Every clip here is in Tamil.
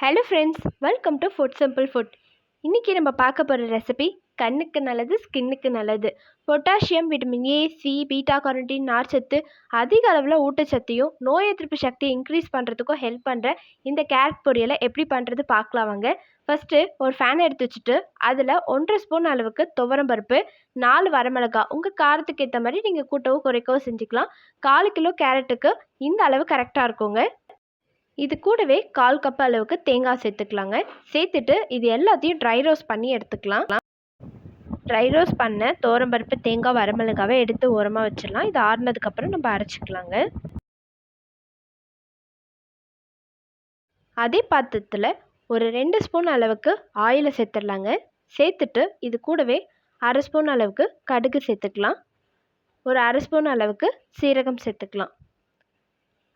Hello friends welcome to food simple food இன்றைக்கி நம்ம பார்க்க போகிற ரெசிபி கண்ணுக்கு நல்லது ஸ்கின்னுக்கு நல்லது. Potassium vitamin A C beta carotene நார்ச்சத்து அதிக அளவில் ஊட்டச்சத்தையும் நோய் எதிர்ப்பு சக்தியை இன்க்ரீஸ் பண்ணுறதுக்கும் ஹெல்ப் பண்ணுற இந்த கேரட் பொரியலை எப்படி பண்ணுறது பார்க்கலாம் வாங்க. ஃபஸ்ட்டு ஒரு ஃபேன் எடுத்து வச்சுட்டு அதில் ஒன்றரை ஸ்பூன் அளவுக்கு துவரம் பருப்பு நாலு வரமிளகா உங்கள் காரத்துக்கு ஏற்ற மாதிரி நீங்கள் கூட்டவோ குறைக்கவோ செஞ்சுக்கலாம். கால் கிலோ கேரட்டுக்கு இந்த அளவு கரெக்டாக இருக்குங்க. இது கூடவே கால் கப் அளவுக்கு தேங்காய் சேர்த்துக்கலாங்க. சேர்த்துட்டு இது எல்லாத்தையும் ட்ரை ரோஸ்ட் பண்ணி எடுத்துக்கலாம். ட்ரை ரோஸ்ட் பண்ண தோரம்பருப்பு தேங்காய் வரமிளகாவை எடுத்து ஓரமாக வச்சிடலாம். இது ஆறுனதுக்கப்புறம் நம்ம அரைச்சிக்கலாங்க. அதே பாத்திரத்தில் ஒரு ரெண்டு ஸ்பூன் அளவுக்கு ஆயிலை சேர்த்துடலாங்க. சேர்த்துட்டு இது கூடவே அரை ஸ்பூன் அளவுக்கு கடுகு சேர்த்துக்கலாம். ஒரு அரை ஸ்பூன் அளவுக்கு சீரகம் சேர்த்துக்கலாம்.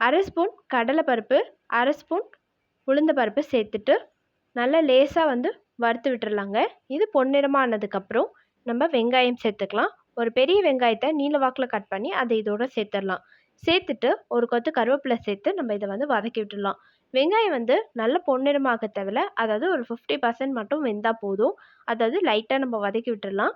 அரை ஸ்பூன் கடலைப்பருப்பு அரை ஸ்பூன் உளுந்த பருப்பு சேர்த்துட்டு நல்லா லேசாக வந்து வறுத்து விட்டுறலாங்க. இது பொன்னிறமானதுக்கப்புறம் நம்ம வெங்காயம் சேர்த்துக்கலாம். ஒரு பெரிய வெங்காயத்தை நீல வாக்கில் கட் பண்ணி அதை இதோட சேர்த்துடலாம். சேர்த்துட்டு ஒரு கொத்து கருவேப்பிலை சேர்த்து நம்ம இதை வந்து வதக்கி விட்டுடலாம். வெங்காயம் வந்து நல்ல பொன்னிறமாக தேவையில்ல. அதாவது ஒரு ஃபிஃப்டி பர்சன்ட் மட்டும் வெந்தால் போதும். அதாவது லைட்டாக நம்ம வதக்கி விட்டுடலாம்.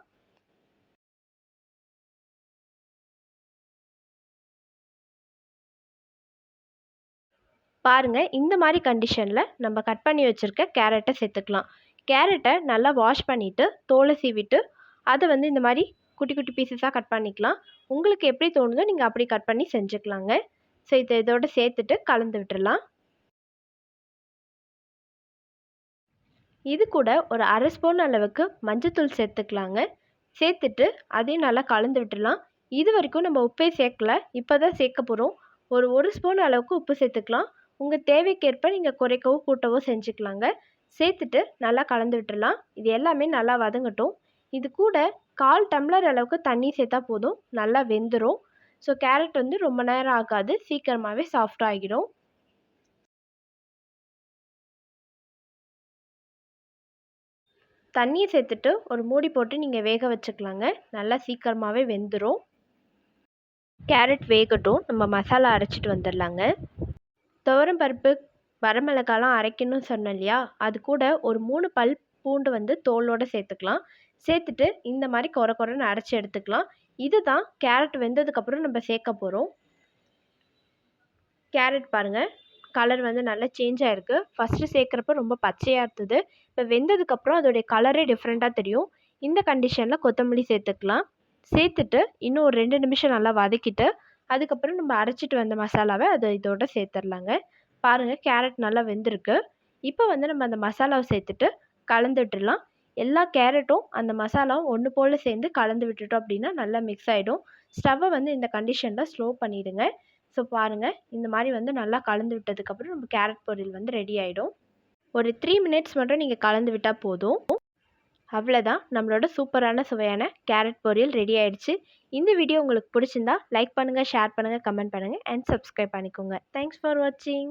பாருங்கள் இந்த மாதிரி கண்டிஷனில் நம்ம கட் பண்ணி வச்சுருக்க கேரட்டை சேர்த்துக்கலாம். கேரட்டை நல்லா வாஷ் பண்ணிவிட்டு தோலை சீவிட்டு அதை வந்து இந்த மாதிரி குட்டி குட்டி பீசஸாக கட் பண்ணிக்கலாம். உங்களுக்கு எப்படி தோணுதோ நீங்கள் அப்படி கட் பண்ணி செஞ்சுக்கலாங்க. ஸோ இதை இதோட சேர்த்துட்டு கலந்து விட்டுடலாம் இது கூட ஒரு அரை ஸ்பூன் அளவுக்கு மஞ்சத்தூள் சேர்த்துக்கலாங்க. சேர்த்துட்டு அதையும் நல்லா கலந்து விட்டுடலாம் இது வரைக்கும் நம்ம உப்பே சேர்க்கல. இப்போ தான் சேர்க்க போகிறோம் ஒரு ஒரு ஸ்பூன் அளவுக்கு உப்பு சேர்த்துக்கலாம். உங்கள் தேவைக்கேற்ப நீங்கள் குறைக்கவோ கூட்டவோ செஞ்சுக்கலாங்க. சேர்த்துட்டு நல்லா கலந்து விட்டுடலாம் இது எல்லாமே நல்லா வதங்கட்டும். இது கூட கால் டம்ளர் அளவுக்கு தண்ணி சேர்த்தா போதும். நல்லா வெந்துடும் ஸோ கேரட் வந்து ரொம்ப நேரம் ஆகாது. சீக்கிரமாகவே சாஃப்ட் ஆகிடும். தண்ணியை சேர்த்துட்டு ஒரு மூடி போட்டு நீங்கள் வேக வச்சுக்கலாங்க. நல்லா சீக்கிரமாகவே வெந்துடும் கேரட் வேகட்டும். நம்ம மசாலா அரைச்சிட்டு வந்துடலாங்க துவரம் பருப்பு வரமிளகாலாம் அரைக்கணும்னு சொன்னேன் இல்லையா? அது கூட ஒரு மூணு பல் பூண்டு வந்து தோலோடு சேர்த்துக்கலாம். சேர்த்துட்டு இந்த மாதிரி குறை குறைன்னு அரைச்சி எடுத்துக்கலாம். இது தான் கேரட் வெந்ததுக்கப்புறம் நம்ம சேர்க்க போகிறோம் கேரட் பாருங்கள் கலர் வந்து நல்லா சேஞ்ச் ஆகிருக்கு ஃபஸ்ட்டு சேர்க்குறப்ப ரொம்ப பச்சையாக இருந்தது. இப்போ வெந்ததுக்கப்புறம் அதோடைய கலரே டிஃப்ரெண்ட்டாக தெரியும். இந்த கண்டிஷனில் கொத்தமல்லி சேர்த்துக்கலாம். சேர்த்துட்டு இன்னும் ஒரு ரெண்டு நிமிஷம் நல்லா வதக்கிட்டு அதுக்கப்புறம் நம்ம அரைச்சிட்டு வந்த மசாலாவை அதை இதோட சேர்த்துடலாங்க. பாருங்கள் கேரட் நல்லா வெந்திருக்கு. இப்போ வந்து நம்ம அந்த மசாலாவை சேர்த்துட்டு கலந்துட்டுலாம் எல்லா கேரட்டும் அந்த மசாலாவும் ஒன்று போல் சேர்ந்து கலந்து விட்டுட்டோம் அப்படின்னா நல்லா மிக்ஸ் ஆகிடும் ஸ்டவ்வை வந்து இந்த கண்டிஷனில் ஸ்லோ பண்ணிவிடுங்க ஸோ பாருங்கள் இந்த மாதிரி வந்து நல்லா கலந்து விட்டதுக்கப்புறம் நம்ம கேரட் பொரியல் வந்து ரெடி ஆகிடும் ஒரு த்ரீ மினிட்ஸ் மட்டும் நீங்கள் கலந்து விட்டால் போதும். அவ்வளோதான் நம்மளோட சூப்பரான சுவையான கேரட் பொரியல் ரெடி ஆயிடுச்சு. இந்த வீடியோ உங்களுக்கு பிடிச்சிருந்தா லைக் பண்ணுங்கள் ஷேர் பண்ணுங்கள் கமெண்ட் பண்ணுங்கள் அண்ட் சப்ஸ்கிரைப் பண்ணிக்கோங்க. தேங்க்ஸ் ஃபார் வாட்சிங்